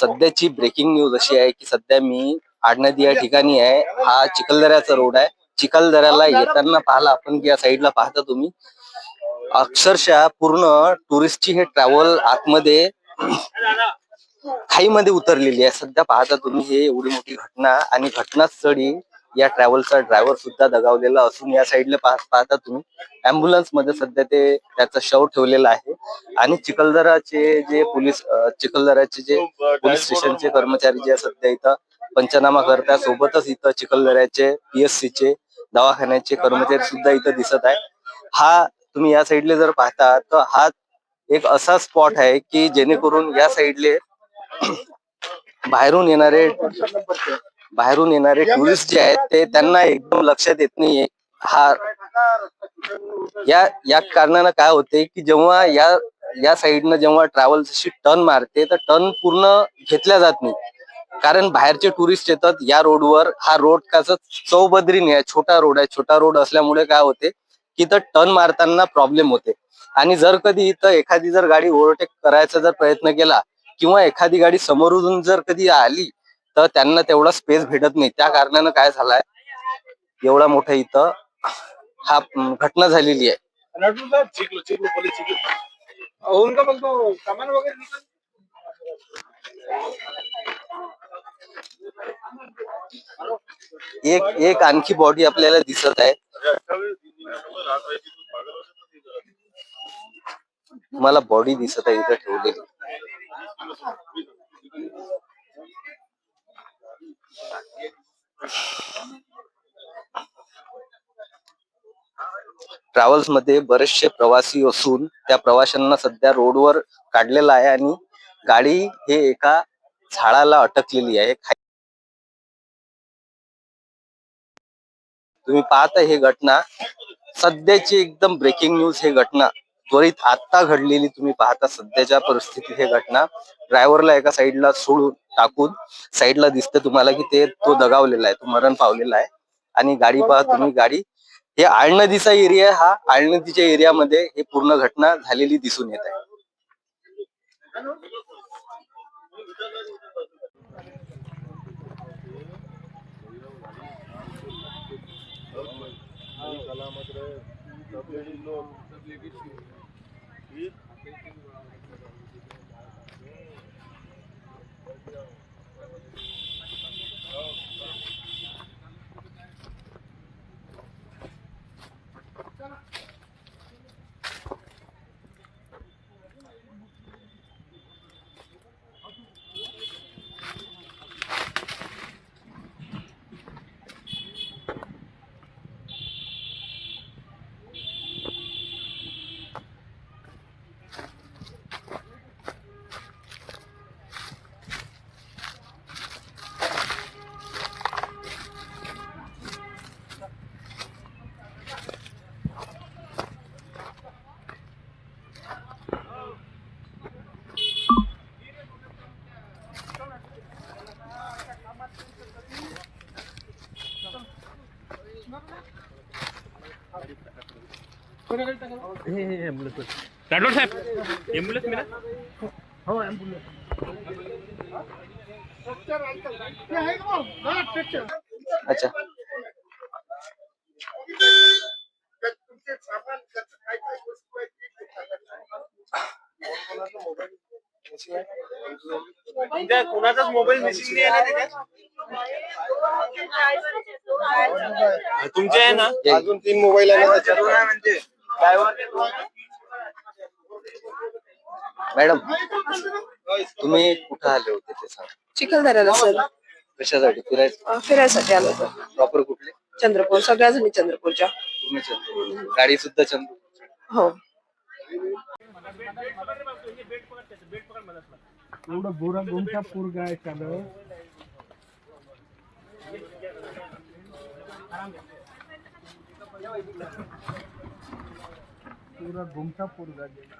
सध्याची breaking news अशी आहे की सध्या मी आडनदी या ठिकाणी आहे. हा चिखलदऱ्याचा रोड आहे. चिखलदऱ्याला येताना पाहिला आपण की या साईडला पाहता तुम्ही. अक्षरशः पूर्ण टुरिस्टची हे ट्रॅव्हल आतमध्ये खाईमध्ये उतरलेली आहे. सध्या पाहता तुम्ही हे एवढी मोठी घटना आणि घटनास्थळी या ट्रॅव्हलचा ड्रायव्हर सुद्धा दगावलेला असून या साईडला पाहता तुम्ही. अँब्युलन्समध्ये सध्या ते त्याचा शव ठेवलेला आहे. आणि चिखलदराचे जे पोलीस चिखलदराचे जे पोलीस स्टेशनचे कर्मचारी जे सध्या इथं पंचनामा करतात सोबतच इथं चिखलदऱ्याचे पीएससी चे दवाखान्याचे कर्मचारी सुद्धा इथं दिसत आहे हा तुम्ही या साईडले जर पाहता तर हा एक असा स्पॉट आहे की जेणेकरून या साईडले बाहेरून येणारे बाहेरून येणारे टुरिस्ट जे आहेत ते त्यांना एकदम लक्षात येत नाहीये. हा या या कारणानं काय होते की जेव्हा या या साईडनं जेव्हा ट्रॅव्हल्स अशी टर्न मारते तर टर्न पूर्ण घेतल्या जात नाही. कारण बाहेरचे टुरिस्ट येतात या रोडवर हा रोड कसं चौबद्री नाही आहे छोटा रोड आहे. छोटा रोड असल्यामुळे काय होते की इथं टर्न मारताना प्रॉब्लेम होते. आणि जर कधी इथं एखादी जर गाडी ओव्हरटेक करायचा जर प्रयत्न केला किंवा एखादी गाडी समोरून जर कधी आली तर त्यांना तेवढा स्पेस भेटत नाही. त्या कारणानं काय झालाय? एवढा मोठा इथं हा घटना झालेली आहे. एक एक आणखी बॉडी आपल्याला दिसत आहे. मला बॉडी दिसत आहे इथं ठेवलेली. ट्रॅव्हल्समध्ये बरेचसे प्रवासी असून त्या प्रवाशांना सध्या रोडवर काढलेला आहे आणि गाडी हे एका झाडाला अटकलेली आहे. तुम्ही पाहता हे घटना. सध्याची एकदम ब्रेकिंग न्यूज हे घटना. त्वरित आता घडलेली तुम्ही पाहता सध्याच्या परिस्थितीत हे घटना ड्रायव्हरला एका साईडला सोडून टाकून साईडला दिसते तुम्हाला की ते तो दगावलेला आहे तो मरण पावलेला आहे. आणि गाडी पहा तुम्ही गाडी. हे आळनदीचा एरिया हा आळनदीच्या एरियामध्ये हे पूर्ण घटना झालेली दिसून येत आहे. लेडीज राठोड साहेब एम्ब्युलन्स मिळा अच्छा तुमच्या कोणाचाच मोबाईल मिसिंग नाही आहे ना तुमचे आहे ना? अजून तीन मोबाईल आहे ना म्हणजे. मॅडम तुम्ही कुठं आले होते ते सांग. चिखलदऱ्याला सर. कशासाठी? फिरायचं? अं, फिरायसाठी आलो होतो. प्रॉपर कुठले? चंद्रपूर सगळ्या जणी चंद्रपूरच्या. पूर्ण चंद्रपूर. गाडी सुद्धा चंद्रपूर. हो. एवढं गोरा गोमटा पोरगा आहे त्यानं पुरा गोमटा पोरगा गेला